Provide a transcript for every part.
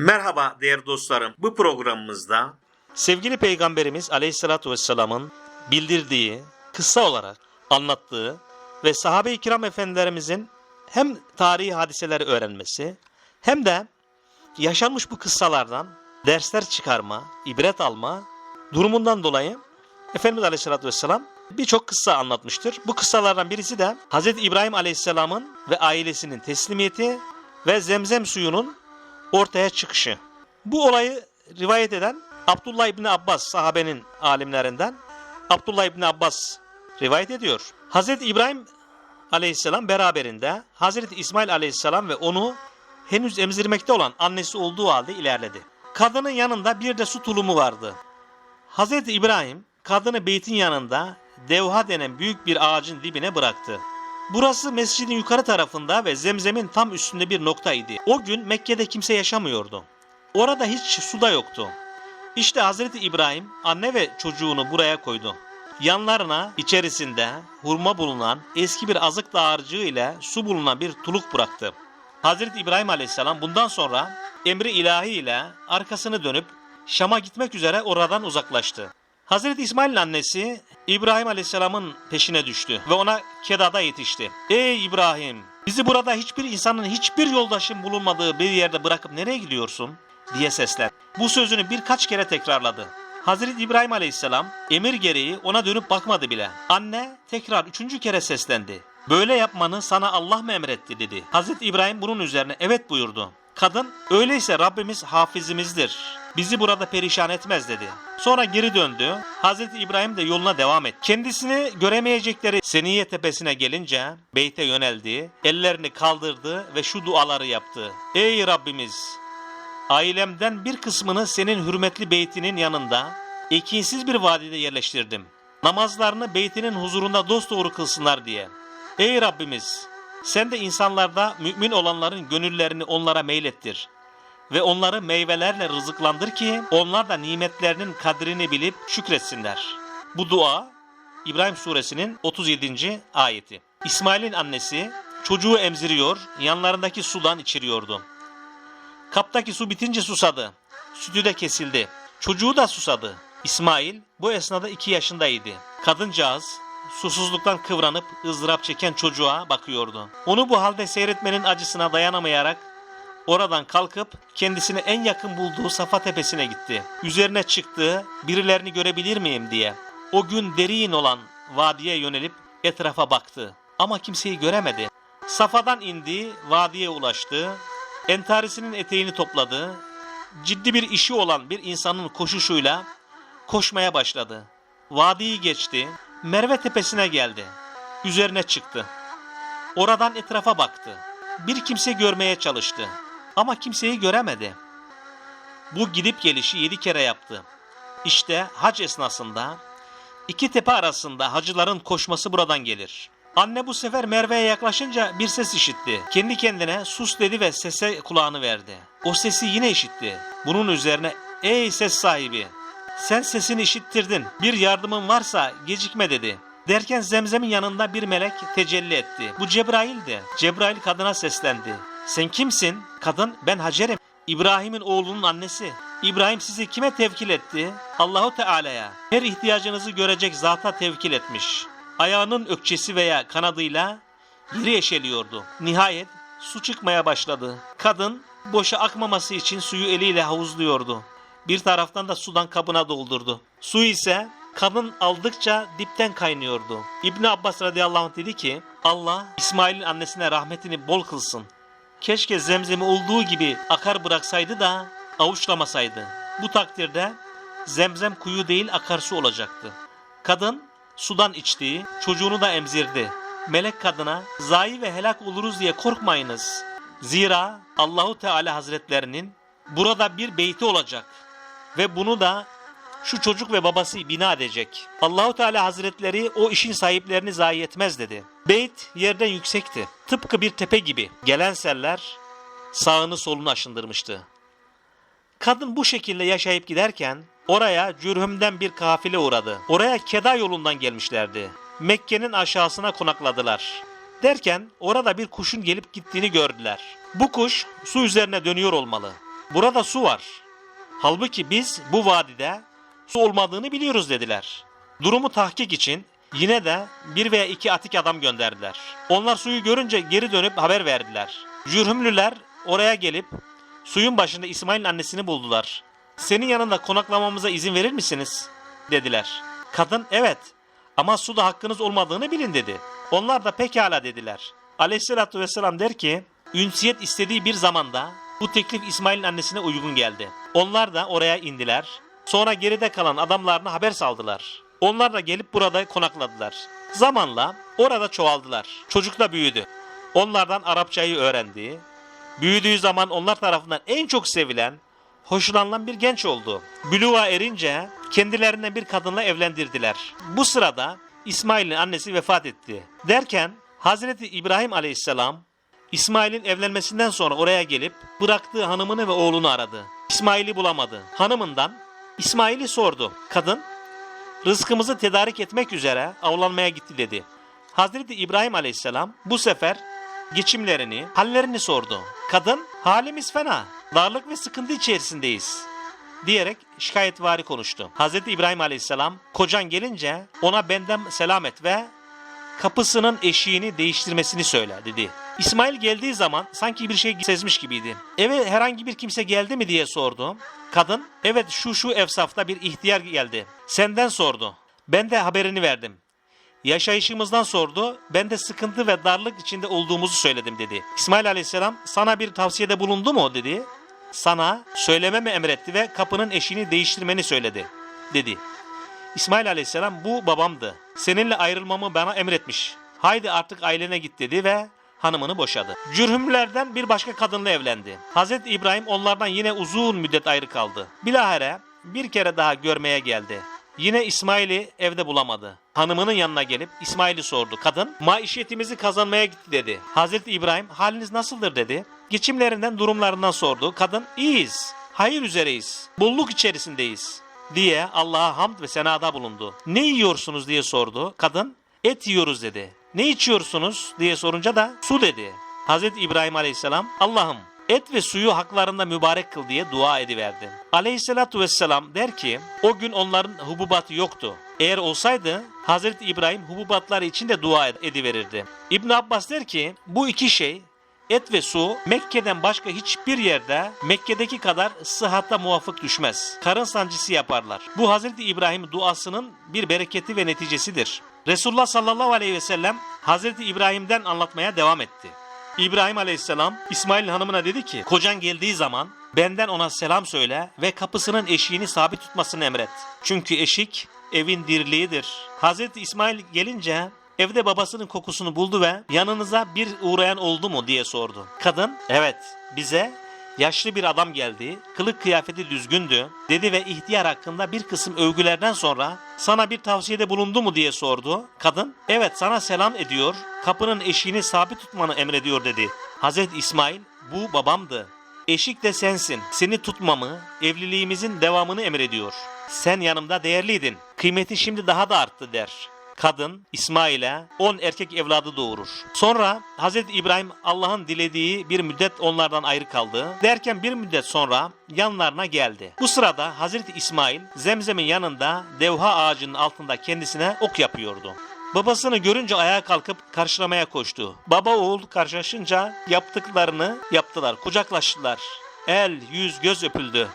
Merhaba değerli dostlarım. Bu programımızda sevgili Peygamberimiz Aleyhisselatü Vesselam'ın bildirdiği, kısa olarak anlattığı ve sahabe-i kiram efendilerimizin hem tarihi hadiseleri öğrenmesi hem de yaşanmış bu kıssalardan dersler çıkarma, ibret alma durumundan dolayı Efendimiz Aleyhisselatü Vesselam birçok kıssa anlatmıştır. Bu kıssalardan birisi de Hz. İbrahim Aleyhisselam'ın ve ailesinin teslimiyeti ve zemzem suyunun ortaya çıkışı. Bu olayı rivayet eden Abdullah İbni Abbas sahabenin alimlerinden Abdullah İbni Abbas rivayet ediyor. Hz. İbrahim Aleyhisselam beraberinde Hz. İsmail Aleyhisselam ve onu henüz emzirmekte olan annesi olduğu halde ilerledi. Kadının yanında bir de su tulumu vardı. Hz. İbrahim kadını beytin yanında devha denen büyük bir ağacın dibine bıraktı. Burası mescidin yukarı tarafında ve zemzemin tam üstünde bir nokta idi. O gün Mekke'de kimse yaşamıyordu. Orada hiç su da yoktu. İşte Hazreti İbrahim anne ve çocuğunu buraya koydu. Yanlarına içerisinde hurma bulunan eski bir azık dağarcığı ile su bulunan bir tuluk bıraktı. Hazreti İbrahim Aleyhisselam bundan sonra emri ilahi ile arkasını dönüp Şam'a gitmek üzere oradan uzaklaştı. Hazreti İsmail'in annesi İbrahim Aleyhisselam'ın peşine düştü ve ona Keda'da yetişti. Ey İbrahim! Bizi burada hiçbir insanın hiçbir yoldaşın bulunmadığı bir yerde bırakıp nereye gidiyorsun? diye seslendi. Bu sözünü birkaç kere tekrarladı. Hazreti İbrahim Aleyhisselam emir gereği ona dönüp bakmadı bile. Anne tekrar üçüncü kere seslendi. Böyle yapmanı sana Allah mı emretti dedi. Hazreti İbrahim bunun üzerine evet buyurdu. Kadın öyleyse Rabbimiz hafizimizdir. Bizi burada perişan etmez dedi. Sonra geri döndü. Hazreti İbrahim de yoluna devam etti. Kendisini göremeyecekleri Seniye tepesine gelince beyte yöneldi, ellerini kaldırdı ve şu duaları yaptı. Ey Rabbimiz! Ailemden bir kısmını senin hürmetli beytinin yanında ekinsiz bir vadide yerleştirdim. Namazlarını beytinin huzurunda dosdoğru kılsınlar diye. Ey Rabbimiz! Sen de insanlarda mümin olanların gönüllerini onlara meylettir ve onları meyvelerle rızıklandır ki onlar da nimetlerinin kadrini bilip şükretsinler. Bu dua İbrahim suresinin 37. ayeti. İsmail'in annesi çocuğu emziriyor, yanlarındaki sudan içiriyordu. Kaptaki su bitince susadı. Sütü de kesildi. Çocuğu da susadı. İsmail bu esnada iki yaşındaydı. Kadıncağız susuzluktan kıvranıp ızdırap çeken çocuğa bakıyordu. Onu bu halde seyretmenin acısına dayanamayarak oradan kalkıp kendisine en yakın bulduğu Safa tepesine gitti. Üzerine çıktı birilerini görebilir miyim diye. O gün derin olan vadiye yönelip etrafa baktı ama kimseyi göremedi. Safa'dan indi, vadiye ulaştı. Entarisinin eteğini topladı. Ciddi bir işi olan bir insanın koşuşuyla koşmaya başladı. Vadiyi geçti. Merve tepesine geldi. Üzerine çıktı. Oradan etrafa baktı. Bir kimse görmeye çalıştı. Ama kimseyi göremedi. Bu gidip gelişi yedi kere yaptı. İşte hac esnasında iki tepe arasında hacıların koşması buradan gelir. Anne bu sefer Merve'ye yaklaşınca bir ses işitti. Kendi kendine sus dedi ve sese kulağını verdi. O sesi yine işitti. Bunun üzerine ey ses sahibi sen sesini işittirdin. Bir yardımın varsa gecikme dedi. Derken Zemzem'in yanında bir melek tecelli etti. Bu Cebrail'di. Cebrail kadına seslendi. Sen kimsin? Kadın ben Hacer'im. İbrahim'in oğlunun annesi. İbrahim sizi kime tevkil etti? Allahu Teala'ya. Her ihtiyacınızı görecek zata tevkil etmiş. Ayağının ökçesi veya kanadıyla yeri eşeliyordu. Nihayet su çıkmaya başladı. Kadın boşa akmaması için suyu eliyle havuzluyordu. Bir taraftan da sudan kabına doldurdu. Su ise kadın aldıkça dipten kaynıyordu. İbni Abbas radıyallahu anh dedi ki Allah İsmail'in annesine rahmetini bol kılsın. Keşke zemzemi olduğu gibi akar bıraksaydı da avuçlamasaydı. Bu takdirde zemzem kuyu değil akarsu olacaktı. Kadın sudan içti, çocuğunu da emzirdi. Melek kadına zayi ve helak oluruz diye korkmayınız. Zira Allahu Teala Hazretlerinin burada bir beyti olacak ve bunu da şu çocuk ve babası bina edecek. Allahu Teala Hazretleri o işin sahiplerini zayi etmez dedi. Beyt yerden yüksekti. Tıpkı bir tepe gibi. Gelen seller sağını solunu aşındırmıştı. Kadın bu şekilde yaşayıp giderken oraya Cürhüm'den bir kafile uğradı. Oraya Keda yolundan gelmişlerdi. Mekke'nin aşağısına konakladılar. Derken orada bir kuşun gelip gittiğini gördüler. Bu kuş su üzerine dönüyor olmalı. Burada su var. Halbuki biz bu vadide su olmadığını biliyoruz dediler. Durumu tahkik için yine de bir veya iki atik adam gönderdiler. Onlar suyu görünce geri dönüp haber verdiler. Cürhümlüler oraya gelip suyun başında İsmail'in annesini buldular. Senin yanında konaklamamıza izin verir misiniz? dediler. Kadın evet ama suda hakkınız olmadığını bilin dedi. Onlar da pekala dediler. Aleyhisselatü vesselam der ki ünsiyet istediği bir zamanda bu teklif İsmail'in annesine uygun geldi. Onlar da oraya indiler. Sonra geride kalan adamlarına haber saldılar. Onlar da gelip burada konakladılar. Zamanla orada çoğaldılar. Çocuk da büyüdü. Onlardan Arapçayı öğrendi. Büyüdüğü zaman onlar tarafından en çok sevilen, hoşlanılan bir genç oldu. Büluğa erince kendilerinden bir kadınla evlendirdiler. Bu sırada İsmail'in annesi vefat etti. Derken Hazreti İbrahim Aleyhisselam İsmail'in evlenmesinden sonra oraya gelip bıraktığı hanımını ve oğlunu aradı. İsmail'i bulamadı. Hanımından İsmail'i sordu. Kadın rızkımızı tedarik etmek üzere avlanmaya gitti dedi. Hazreti İbrahim Aleyhisselam bu sefer geçimlerini, hallerini sordu. Kadın halimiz fena, darlık ve sıkıntı içerisindeyiz diyerek şikayetvari konuştu. Hazreti İbrahim Aleyhisselam kocan gelince ona benden selam et ve kapısının eşiğini değiştirmesini söyle dedi. İsmail geldiği zaman sanki bir şey sezmiş gibiydi. Eve herhangi bir kimse geldi mi diye sordu. Kadın evet şu şu evsafta bir ihtiyar geldi. Senden sordu. Ben de haberini verdim. Yaşayışımızdan sordu. Ben de sıkıntı ve darlık içinde olduğumuzu söyledim dedi. İsmail Aleyhisselam sana bir tavsiyede bulundu mu dedi. Sana söylememi emretti ve kapının eşiğini değiştirmeni söyledi dedi. İsmail Aleyhisselam bu babamdı. Seninle ayrılmamı bana emretmiş. Haydi artık ailene git dedi ve hanımını boşadı. Cürhümlerden bir başka kadınla evlendi. Hazreti İbrahim onlardan yine uzun müddet ayrı kaldı. Bilahare bir kere daha görmeye geldi. Yine İsmail'i evde bulamadı. Hanımının yanına gelip İsmail'i sordu. Kadın maişetimizi kazanmaya gitti dedi. Hazreti İbrahim haliniz nasıldır dedi. Geçimlerinden durumlarından sordu. Kadın iyiyiz. Hayır üzereyiz. Bolluk içerisindeyiz diye Allah'a hamd ve senada bulundu. Ne yiyorsunuz diye sordu. Kadın et yiyoruz dedi. Ne içiyorsunuz diye sorunca da su dedi. Hazreti İbrahim Aleyhisselam Allah'ım et ve suyu haklarında mübarek kıl diye dua ediverdi. Aleyhisselatu vesselam der ki o gün onların hububatı yoktu. Eğer olsaydı Hazreti İbrahim hububatları için de dua ediverirdi. İbn Abbas der ki bu iki şey et ve su Mekke'den başka hiçbir yerde Mekke'deki kadar sıhhatta muvafık düşmez. Karın sancısı yaparlar. Bu Hazreti İbrahim duasının bir bereketi ve neticesidir. Resulullah sallallahu aleyhi ve sellem Hazreti İbrahim'den anlatmaya devam etti. İbrahim aleyhisselam İsmail hanımına dedi ki kocan geldiği zaman benden ona selam söyle ve kapısının eşiğini sabit tutmasını emret. Çünkü eşik evin dirliğidir. Hazreti İsmail gelince evde babasının kokusunu buldu ve yanınıza bir uğrayan oldu mu diye sordu. Kadın evet bize yaşlı bir adam geldi, kılık kıyafeti düzgündü dedi ve ihtiyar hakkında bir kısım övgülerden sonra sana bir tavsiyede bulundu mu diye sordu. Kadın evet sana selam ediyor, kapının eşiğini sabit tutmanı emrediyor dedi. Hazreti İsmail bu babamdı. Eşik de sensin. Seni tutmamı, evliliğimizin devamını emrediyor. Sen yanımda değerliydin. Kıymeti şimdi daha da arttı der kadın İsmail'e 10 erkek evladı doğurur. Sonra Hz. İbrahim Allah'ın dilediği bir müddet onlardan ayrı kaldı. Derken bir müddet sonra yanlarına geldi. Bu sırada Hz. İsmail Zemzem'in yanında devha ağacının altında kendisine ok yapıyordu. Babasını görünce ayağa kalkıp karşılamaya koştu. Baba oğul karşılaşınca yaptıklarını yaptılar, kucaklaştılar. El, yüz, göz öpüldü.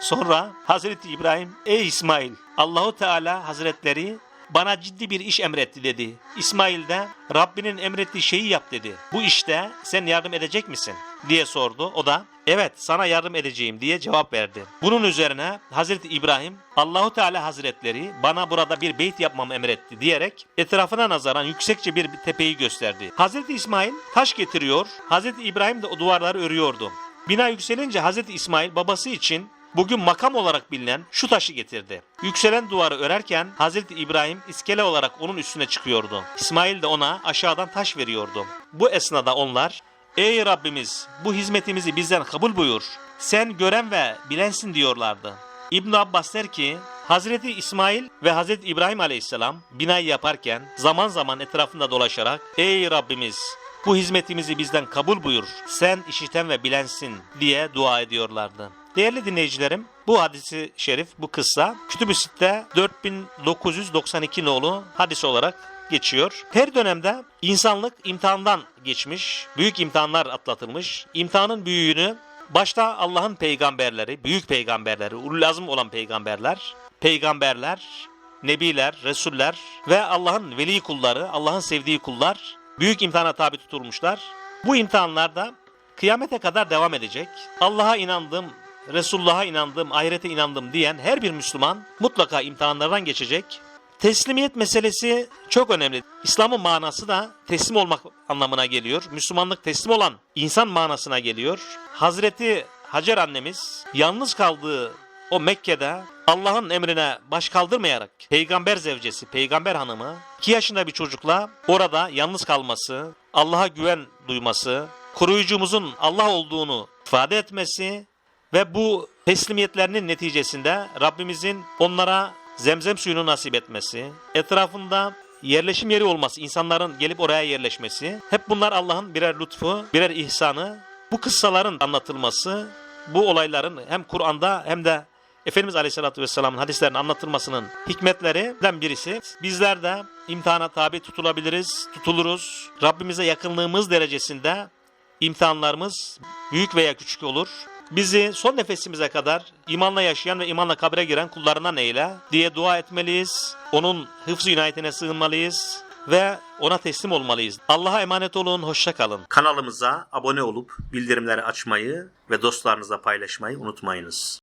Sonra Hazreti İbrahim, ey İsmail, Allahu Teala Hazretleri bana ciddi bir iş emretti dedi. İsmail de Rabbinin emrettiği şeyi yap dedi. Bu işte sen yardım edecek misin? diye sordu. O da evet sana yardım edeceğim diye cevap verdi. Bunun üzerine Hazreti İbrahim Allahu Teala Hazretleri bana burada bir beyt yapmamı emretti diyerek etrafına nazaran yüksekçe bir tepeyi gösterdi. Hazreti İsmail taş getiriyor. Hazreti İbrahim de o duvarları örüyordu. Bina yükselince Hazreti İsmail babası için bugün makam olarak bilinen şu taşı getirdi. Yükselen duvarı örerken Hazreti İbrahim iskele olarak onun üstüne çıkıyordu. İsmail de ona aşağıdan taş veriyordu. Bu esnada onlar Ey Rabbimiz bu hizmetimizi bizden kabul buyur. Sen gören ve bilensin diyorlardı. İbn Abbas der ki Hazreti İsmail ve Hazreti İbrahim Aleyhisselam binayı yaparken zaman zaman etrafında dolaşarak Ey Rabbimiz bu hizmetimizi bizden kabul buyur. Sen işiten ve bilensin diye dua ediyorlardı. Değerli dinleyicilerim, bu hadisi şerif, bu kıssa Kütüb-ü Sitte 4992 nolu hadis olarak geçiyor. Her dönemde insanlık imtihandan geçmiş, büyük imtihanlar atlatılmış. İmtihanın büyüğünü başta Allah'ın peygamberleri, büyük peygamberleri, ulul olan peygamberler, peygamberler, nebiler, resuller ve Allah'ın veli kulları, Allah'ın sevdiği kullar büyük imtihana tabi tutulmuşlar. Bu imtihanlarda kıyamete kadar devam edecek. Allah'a inandım, Resulullah'a inandım, ahirete inandım diyen her bir Müslüman mutlaka imtihanlardan geçecek. Teslimiyet meselesi çok önemli. İslam'ın manası da teslim olmak anlamına geliyor. Müslümanlık teslim olan insan manasına geliyor. Hazreti Hacer annemiz yalnız kaldığı o Mekke'de Allah'ın emrine baş kaldırmayarak peygamber zevcesi, peygamber hanımı 2 yaşında bir çocukla orada yalnız kalması, Allah'a güven duyması, koruyucumuzun Allah olduğunu ifade etmesi ve bu teslimiyetlerinin neticesinde Rabbimizin onlara zemzem suyunu nasip etmesi, etrafında yerleşim yeri olması, insanların gelip oraya yerleşmesi, hep bunlar Allah'ın birer lütfu, birer ihsanı. Bu kıssaların anlatılması, bu olayların hem Kur'an'da hem de Efendimiz Aleyhisselatü Vesselam'ın hadislerinin anlatılmasının hikmetlerinden birisi. Bizler de imtihana tabi tutulabiliriz, tutuluruz. Rabbimize yakınlığımız derecesinde imtihanlarımız büyük veya küçük olur. Bizi son nefesimize kadar imanla yaşayan ve imanla kabre giren kullarından eyle diye dua etmeliyiz. Onun hıfzı inayetine sığınmalıyız ve ona teslim olmalıyız. Allah'a emanet olun, hoşça kalın. Kanalımıza abone olup bildirimleri açmayı ve dostlarınızla paylaşmayı unutmayınız.